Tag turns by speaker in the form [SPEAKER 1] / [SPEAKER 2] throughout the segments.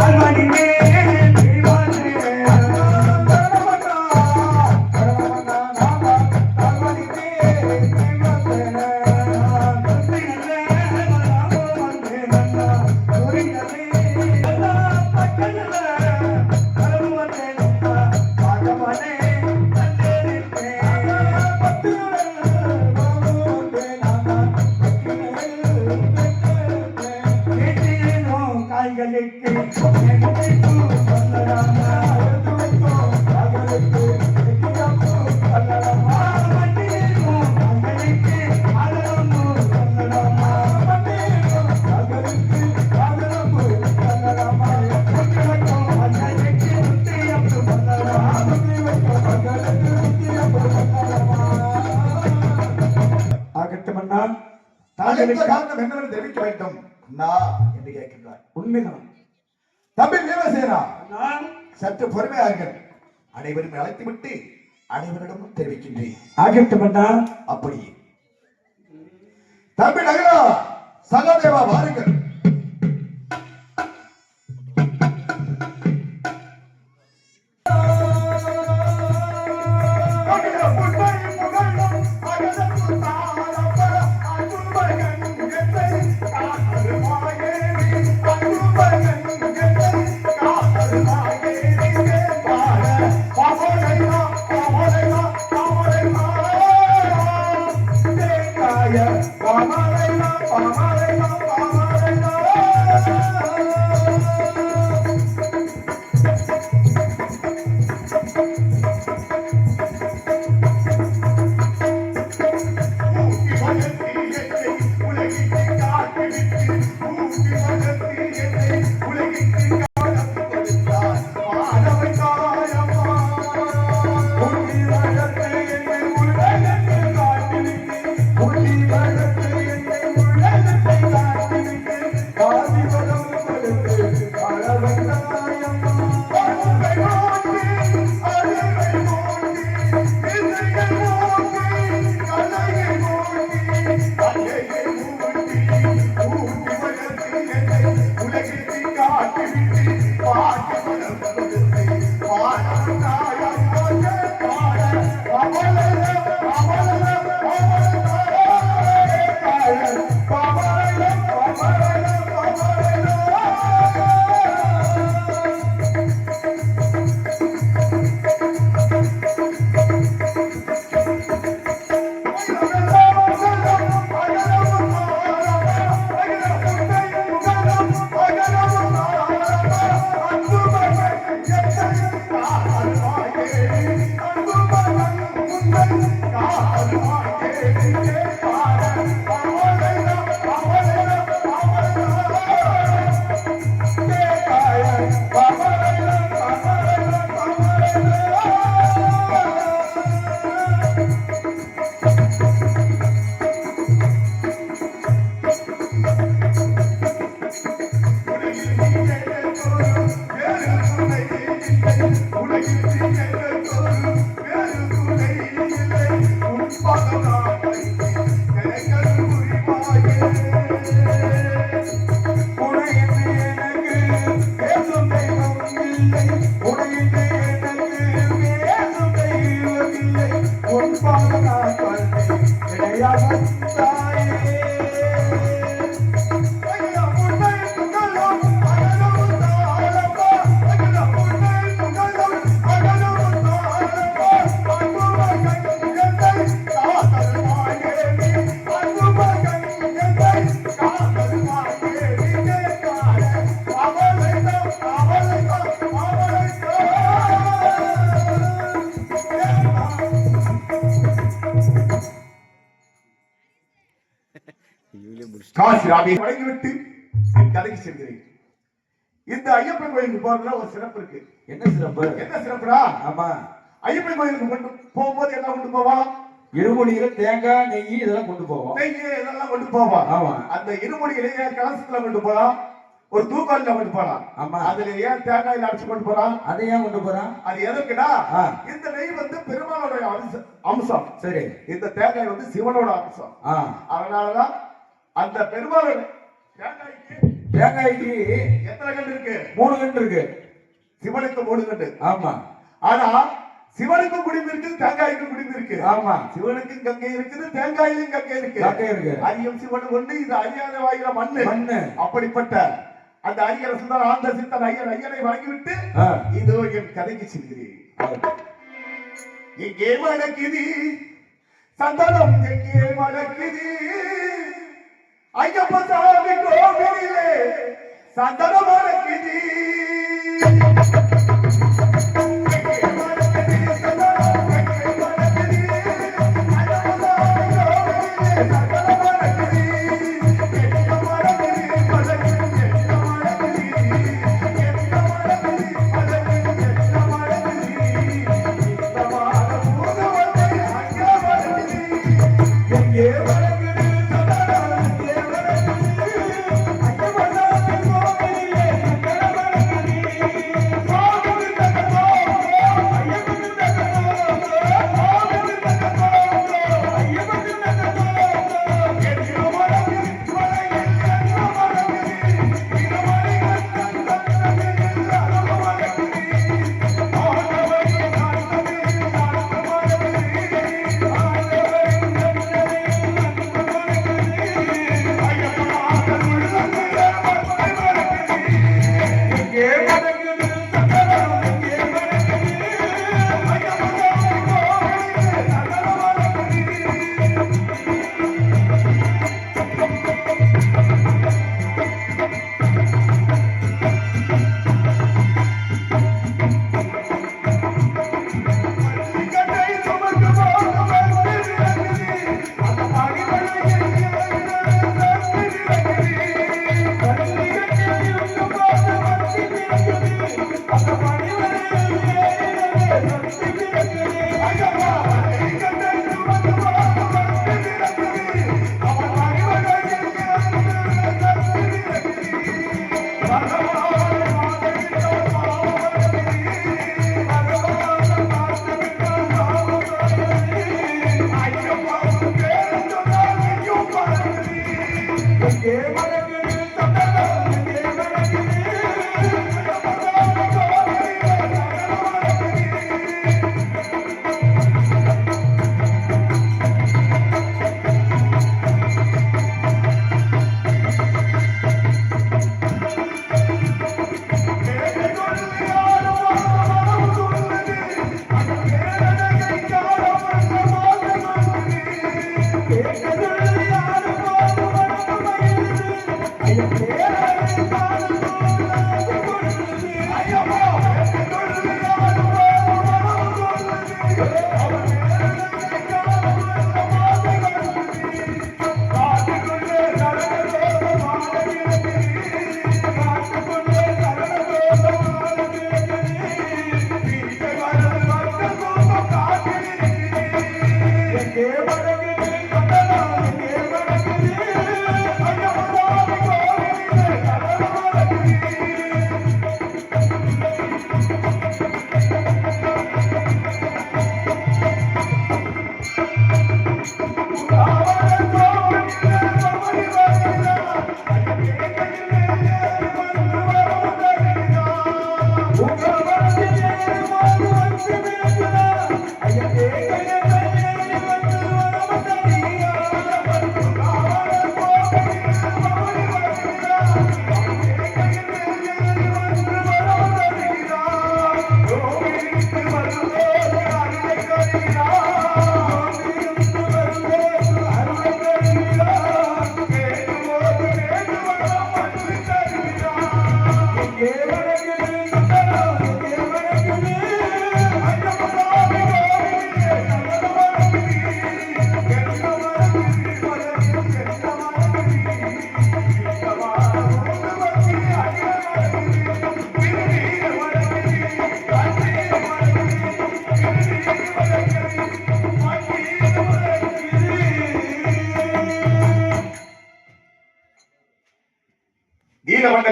[SPEAKER 1] காய்களுக்கு
[SPEAKER 2] காரணம் என்னவென்று தெரிவிக்க வேண்டும். நான் என்று கேட்கின்றார்.
[SPEAKER 1] உண்மைதான்.
[SPEAKER 2] தம்பி தேவசேனா
[SPEAKER 1] நான்
[SPEAKER 2] சற்று பொறுமையார்கள் அனைவரும் அழைத்து விட்டு அனைவரிடமும் தெரிவிக்கின்றேன்.
[SPEAKER 1] ஆகட்டும் அண்ணா.
[SPEAKER 2] அப்படி. தம்பி நகரா சகாதேவா வாருங்கள். காசி ராமே வழங்கிவிட்டு கதைக்கு செல்கிறேன். இந்த ஐயப்பன் கோயிலுக்கு போறதுல ஒரு சிறப்பு இருக்கு.
[SPEAKER 1] என்ன சிறப்பு?
[SPEAKER 2] என்ன சிறப்புடா?
[SPEAKER 1] ஆமா.
[SPEAKER 2] ஐயப்பன் கோயிலுக்கு கொண்டு போகும்போது என்ன கொண்டு போவான்
[SPEAKER 1] இருமுடியில தேங்காய் நெய் இதெல்லாம் கொண்டு போவோம்.
[SPEAKER 2] நெய் இதெல்லாம் கொண்டு போவான்
[SPEAKER 1] ஆமா.
[SPEAKER 2] அந்த இருமுடியிலேயே கலசத்துல கொண்டு போலாம் ஒரு தூக்காலில கொண்டு போலாம்
[SPEAKER 1] ஆமா.
[SPEAKER 2] அதுல ஏன் தேங்காயில அடிச்சு கொண்டு போறான்
[SPEAKER 1] அதை ஏன் கொண்டு போறான்
[SPEAKER 2] அது எதற்குடா. இந்த நெய் வந்து பெருமாளுடைய அம்ச- அம்சம்.
[SPEAKER 1] சரி.
[SPEAKER 2] இந்த தேங்காய் வந்து சிவனோட அம்சம். அதனாலதான் அந்த பெருமாளுடைய தேங்காய்க்கு
[SPEAKER 1] தேங்காய்க்கு
[SPEAKER 2] எத்தனை கண்டு இருக்கு?
[SPEAKER 1] மூணு கண்டு இருக்கு.
[SPEAKER 2] சிவனுக்கு மூணு கண்டு
[SPEAKER 1] ஆமா.
[SPEAKER 2] ஆனா சிவனுக்கும் குடிமை இருக்குது தேங்காய்க்கும் குடிமை இருக்கு
[SPEAKER 1] ஆமா.
[SPEAKER 2] சிவனுக்கும் கங்கை இருக்குது தேங்காயிலும் கங்கை இருக்கு.
[SPEAKER 1] கங்கை இருக்கு.
[SPEAKER 2] அரியம் சிவன் ஒண்ணு இது அறியாத வாயில மண்ணு.
[SPEAKER 1] மண்ணு.
[SPEAKER 2] அப்படிப்பட்ட அந்த அரியர் சுந்தர ஆந்த சித்தன் ஐயர் ஐயரை வழங்கிவிட்டு. இதோ என் கதைக்கு செல்கிறேன். எங்கே மணக்குது? சந்தனம் எங்கே மணக்குது? ஐயப்ப சாமி கோவிலே சந்தனம் மணக்குது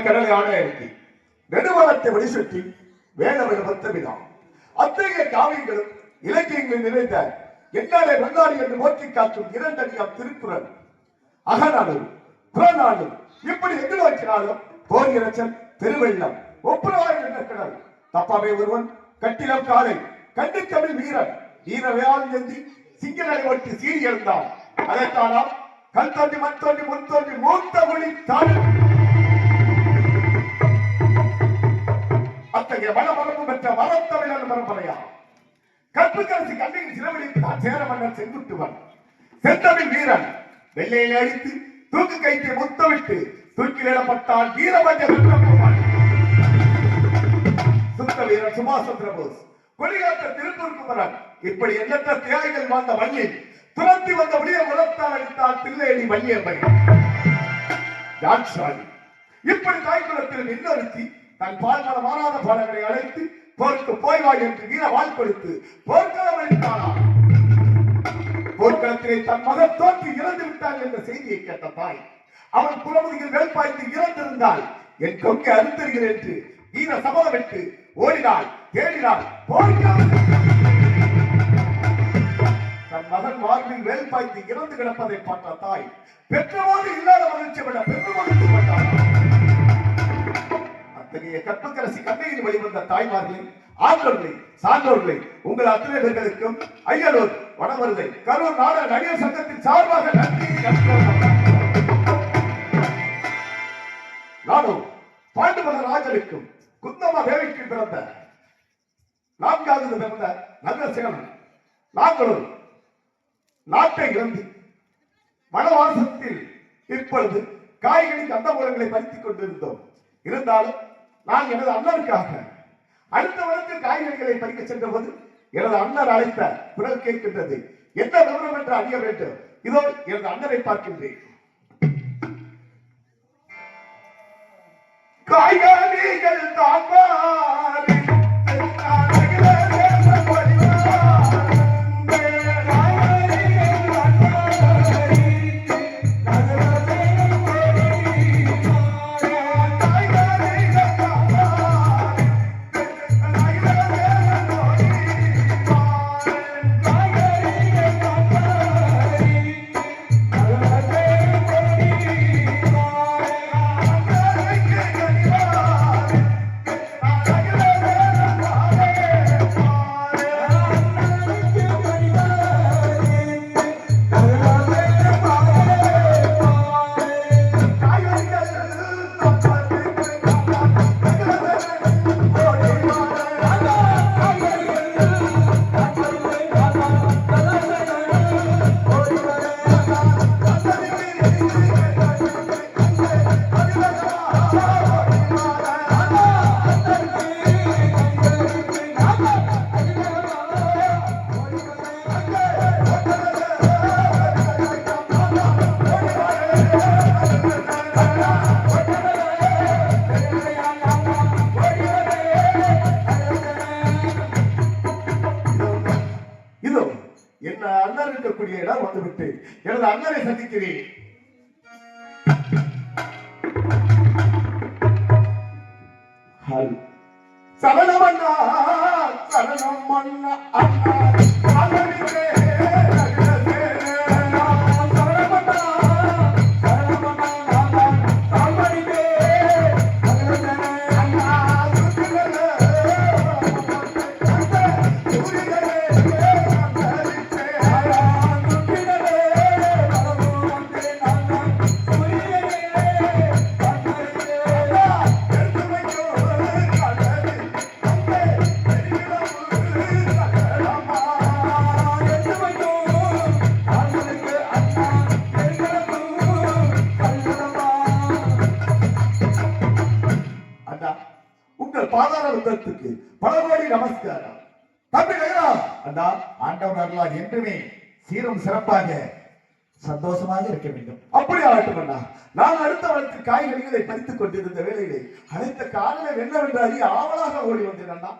[SPEAKER 2] கடலை ஆட இருக்கு நெடுவளத்தை வடிசுட்டி வேலவன பத்தமிதான். அத்தகைய காவியங்களும் இலக்கியங்களில் நிறைந்த என்னாலே வந்தாடி என்று நோக்கி காட்டும் இரண்டடியாம் திருக்குறள். அகநாடு புறநாடு இப்படி எங்கு நோக்கினாலும் போர் இரைச்சல் பெருவெள்ளம் ஒப்புரவாய் என்ற கடல். தப்பாவே ஒருவன் கட்டிடம் காலை கண்டு தமிழ் வீரன் வீரவையால் ஏந்தி சிங்கனை ஒட்டி சீறி எழுந்தான். அதைத்தானாம் கல் தோண்டி மண் தோண்டி முன் தோண்டி மூத்த மொழி தமிழ். அத்தகைய மனமரபு பெற்ற வரத்தமிழர் பரம்பரையா? கற்புக்கரசி கண்ணையில் சிலவழித்தான் சேர மன்னர் செங்குட்டுவன். செந்தமிழ் வீரன் வெள்ளையில அடித்து தூக்கு கைத்தை முத்தமிட்டு தூக்கிலிடப்பட்டால் வீரமஞ்ச வென்றபோவான் சுத்த வீரன் சுபாஷ் சந்திர போஸ். கொடிகாத்த திருப்பூர் குமரன். இப்படி எண்ணற்ற தியாகிகள் வாழ்ந்த மண்ணில் துரத்தி வந்த முடிய முரத்தால் அடித்தார் தில்லேடி வள்ளியம்மை இப்படி தாய் குலத்தில் இன்னொருத்தி தன் பால்மன மாறாத பாடங்களை அழைத்து போருக்கு போய் வா என்று வீர வாழ் போர்க்களம் அழைத்தானாம் போர்க்களத்திலே தன் மகன் தோற்று இறந்து விட்டான் என்ற செய்தியை கேட்ட தாய் அவன் குலமுதியில் வேல்பாய்ந்து இறந்திருந்தால் என் கொங்கை அறுத்தருகிறேன் என்று வீர சபதம் விட்டு ஓடினாள் தேடினாள் போர்க்களம்! தன் மகன் மார்பில் வேல்பாய்த்து இறந்து கிடப்பதை பார்த்த தாய் பெற்றவோடு இல்லாத மகிழ்ச்சி விட பெரு மகிழ்ச்சி அத்தகைய கற்புக்கரசி கண்ணையில் வழிவந்த தாய்மார்களை ஆண்டோர்களை சான்றோர்களை உங்கள் அத்தனை பேர்களுக்கும் ஐயலூர் வடமருதை கரூர் நாட நடிகர் சங்கத்தின் சார்பாக நன்றி நானும் பாண்டுமத ராஜனுக்கும் குந்தம தேவிக்கு பிறந்த நான்காவது பிறந்த நல்ல சேவன் நாங்களும் நாட்டை இழந்து வனவாசத்தில் இப்பொழுது காய்கறி கந்தமூலங்களை பறித்துக் கொண்டிருந்தோம். இருந்தாலும் நான் எனது அண்ணனுக்காக அடுத்த வருடத்தில் காய்கறிகளை பறிக்க சென்ற போது எனது அண்ணன் அழைத்த குரல் கேட்கின்றது. என்ன விவரம் என்று அறிய வேண்டும். இதோ எனது அண்ணனை பார்க்கின்றேன். காய்கறிகள் தான் அண்ணன் இருக்கக்கூடிய இடம் வந்துவிட்டு எனது அண்ணனை சந்திக்கிறேன். சரணம் அண்ணா சரணம் அண்ணா அண்ணா.
[SPEAKER 3] ஆண்டவன் அருளால் என்றுமே சீரும் சிறப்பாக சந்தோஷமாக இருக்க வேண்டும்.
[SPEAKER 2] அப்படி ஆகட்டும் அண்ணா. நான் அடுத்த வளர்த்து காய்கறிகளை பறித்துக் கொண்டிருந்த வேலையிலே அனைத்த காரணம் என்னவென்று அறிய ஆவலாக ஓடி வந்தேன் அண்ணா.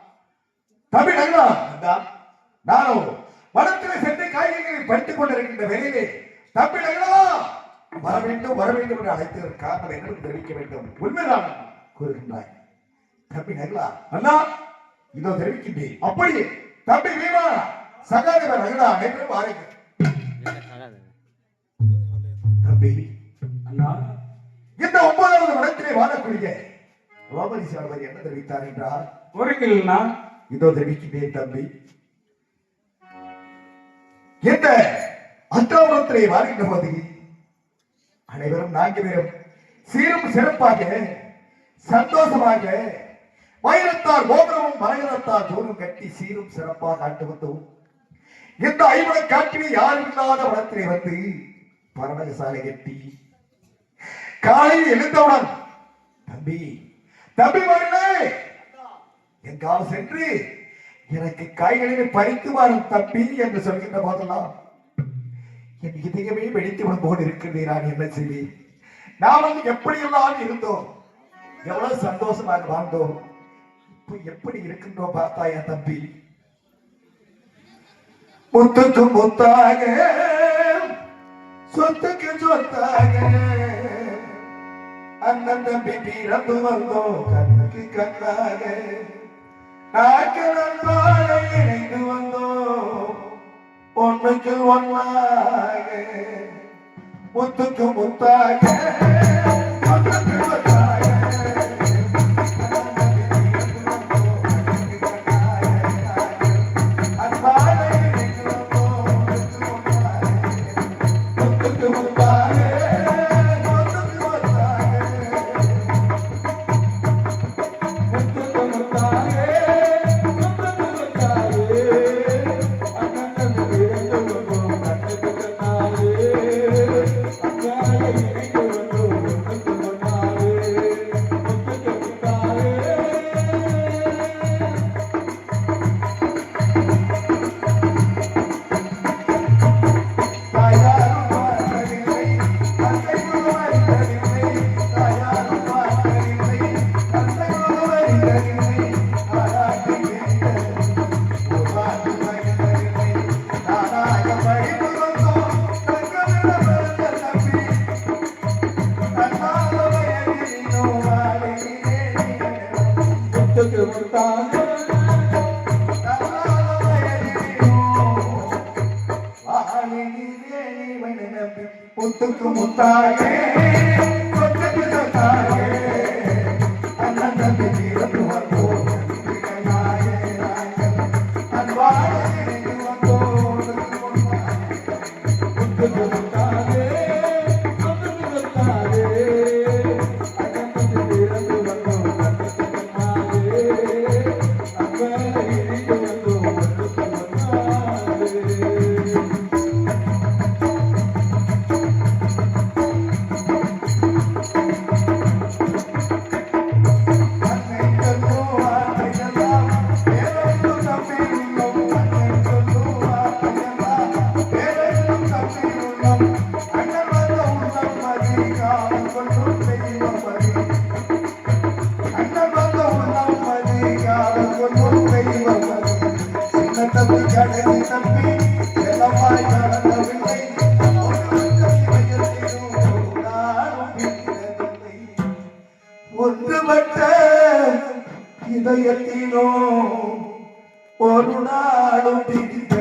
[SPEAKER 3] தமிழகா அண்ணா நானும் வனத்திலே சென்று காய்கறிகளை பறித்துக் கொண்டிருக்கின்ற வேலையிலே தமிழகா வர வேண்டும் வர வேண்டும் என்று அழைத்ததற்கு காரணம் என்னிடம் தெரிவிக்க வேண்டும்.
[SPEAKER 2] உண்மைதான்
[SPEAKER 3] கூறுகின்றாய். தம்பி நகலா
[SPEAKER 2] அண்ணா
[SPEAKER 3] இதோ தெரிவிக்கின்றேன்.
[SPEAKER 2] அப்படியே
[SPEAKER 3] தம்பி வீமா சகாதேவ அனைவரும் வாருங்கள். தம்பி
[SPEAKER 1] அண்ணா
[SPEAKER 3] இந்த ஒன்பதாவது இடத்திலே வாழக்கூடிய என்ன தெரிவித்தார்
[SPEAKER 1] ஒருங்கில்னா
[SPEAKER 3] இதோ தெரிவிக்கின்றேன் தம்பி. இந்த அஷ்டாபுரத்திலே வாழ்கின்ற போது அனைவரும் நான்கு பேரும் சீரும் சிறப்பாக சந்தோஷமாக வைரத்தார் கோபுரமும் மரகதத்தார் தூரம் கட்டி சீரும் சிறப்பாக ஆண்டு வந்தோம். இந்த ஐவன காட்டிலே யாரும் இல்லாத வனத்திலே வந்து பரமசாலை கட்டி காலையில் எழுந்தவுடன் தம்பி தம்பி மகனே எங்காவது சென்று எனக்கு காய்களில் பறித்து வரும் தம்பி என்று சொல்கின்ற போதெல்லாம் என் இதயமே வெடித்து விடும் போது இருக்கிறதே நான் என்ன செய்வேன்? நாம் எப்படியெல்லாம் இருந்தோம்? எவ்வளவு சந்தோஷமாக வாழ்ந்தோம்? இப்ப எப்படி இருக்கின்றோம் பார்த்தாயா தம்பி? முத்துக்கு முத்தாக சொத்துக்கு சொத்தாக. அண்ணன் தம்பி பிறந்து வந்தோம் கண்ணுக்கு கண்ணாக. நாட்கள் வாழை இணைந்து வந்தோம் ஒன்றுக்கு ஒன்றாக முத்துக்கு முத்தாக. முத்துக்கு முத்தாயே. இதயத்தினோ ஒரு நாளும் பிரிந்ததில்லை